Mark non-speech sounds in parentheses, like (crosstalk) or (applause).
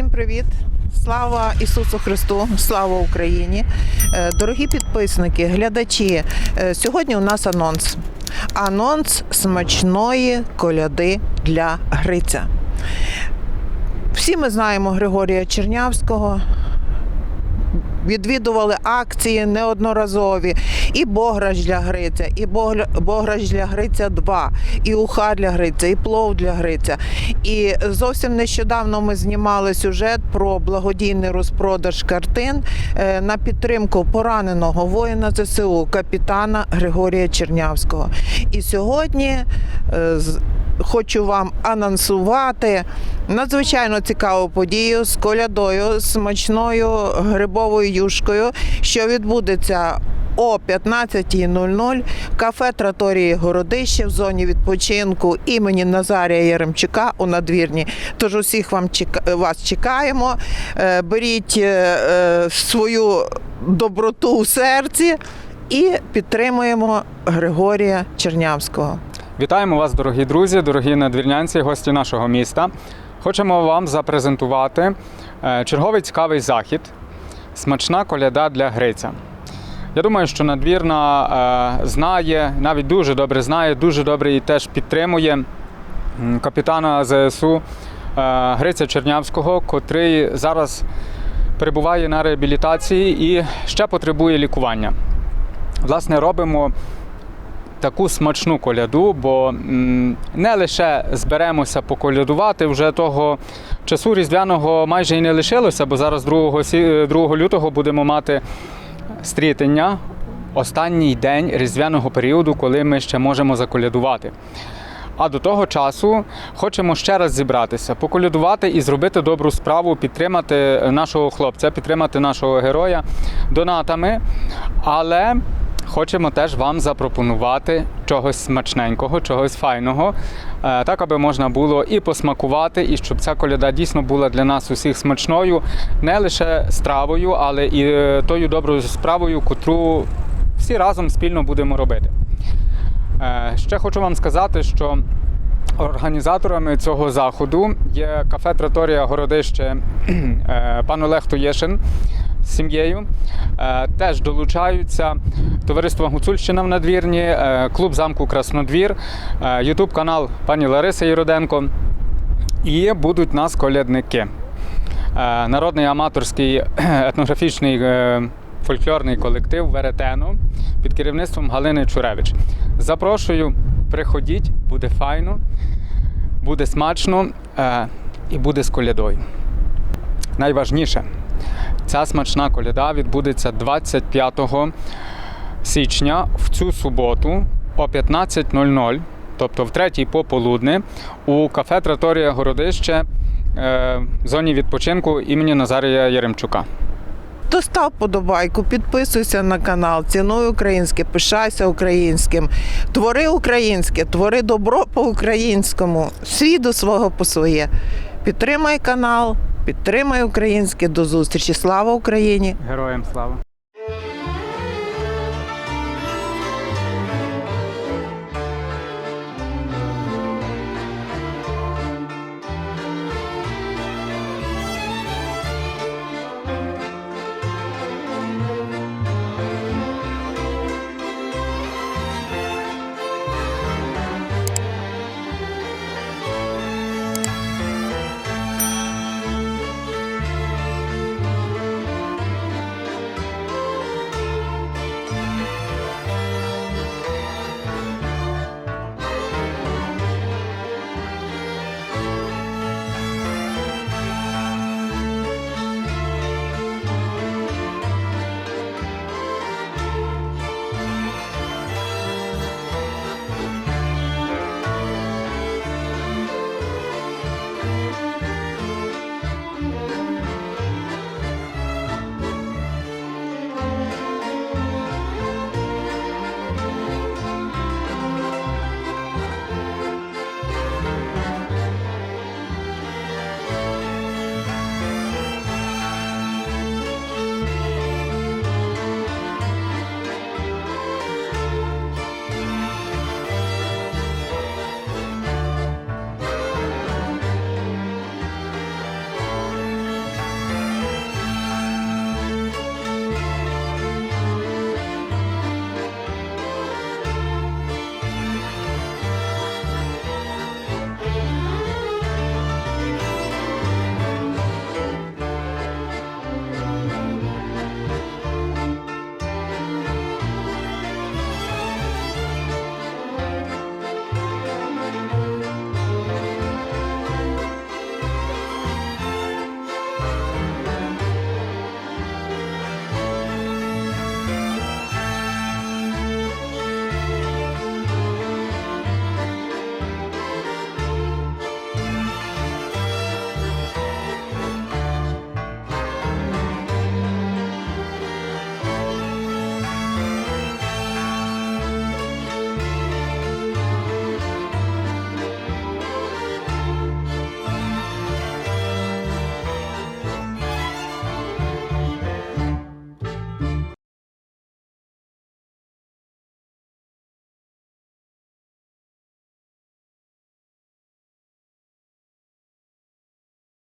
Всім привіт! Слава Ісусу Христу! Слава Україні! Е, Дорогі підписники, глядачі. е, Сьогодні у нас анонс. Анонс смачної коляди для Гриця. Всі ми знаємо Григорія Чернявського. Відвідували акції неодноразові. І Бограш для Гриця, і Богля- для Гриця 2, і уха для Гриця, і плов для Гриця. І зовсім нещодавно ми знімали сюжет про благодійний розпродаж картин е, на підтримку пораненого воїна ЗСУ, капітана Григорія Чернявського. І сьогодні е, хочу вам анонсувати надзвичайно цікаву подію з колядою, смачною грибовою юшкою, що відбудеться о 15.00 кафе Траторії Городище в зоні відпочинку імені Назарія Яремчука у надвірні. Тож усіх вам вас чекаємо. Е, Беріть е, е, свою доброту у серці і підтримуємо Григорія Чернявського. Вітаємо вас, дорогі друзі, дорогі надвірнянці, гості нашого міста. Хочемо вам запрезентувати е, черговий цікавий захід смачна коляда для Гриця. Я думаю, що надвірна е, знає, навіть дуже добре знає, дуже добре і теж підтримує капітана ЗСУ е, Гриця Чернявського, котрий зараз перебуває на реабілітації і ще потребує лікування. Власне, робимо таку смачну коляду, бо не лише зберемося поколядувати, вже того часу різдвяного майже і не лишилося, бо зараз 2, 2 лютого будемо мати стрітення, останній день різдвяного періоду, коли ми ще можемо заколядувати. А до того часу хочемо ще раз зібратися, поколядувати і зробити добру справу, підтримати нашого хлопця, підтримати нашого героя донатами. Але хочемо теж вам запропонувати чогось смачненького, чогось файного, е, так аби можна було і посмакувати, і щоб ця коляда дійсно була для нас усіх смачною, не лише стравою, але і е, тою доброю справою, котру всі разом спільно будемо робити. Е, Ще хочу вам сказати, що організаторами цього заходу є кафе Траторія Городище (clears throat) пан Олег Тоєшин з сім'єю. Е, Теж долучаються товариство Гуцульщина в надвірні, е, клуб замку Краснодвір, е, Ютуб канал пані Лариси Єроденко. І будуть нас колядники. Народний аматорський (clears throat) етнографічний фольклорний колектив Веретено під керівництвом Галини Чуревич. Запрошую, приходіть, буде файно, буде смачно і буде з колядою. Найважніше, ця смачна коляда відбудеться 25 січня в цю суботу о 15.00, тобто в третій пополудни, у кафе Траторія Городище е, в зоні відпочинку імені Назарія Яремчука. То став подобайку, підписуйся на канал, цінуй українське, пишайся українським, твори українське, твори добро по-українському, свій свого по своє. Підтримай канал, підтримай українське. До зустрічі. Слава Україні! Героям слава!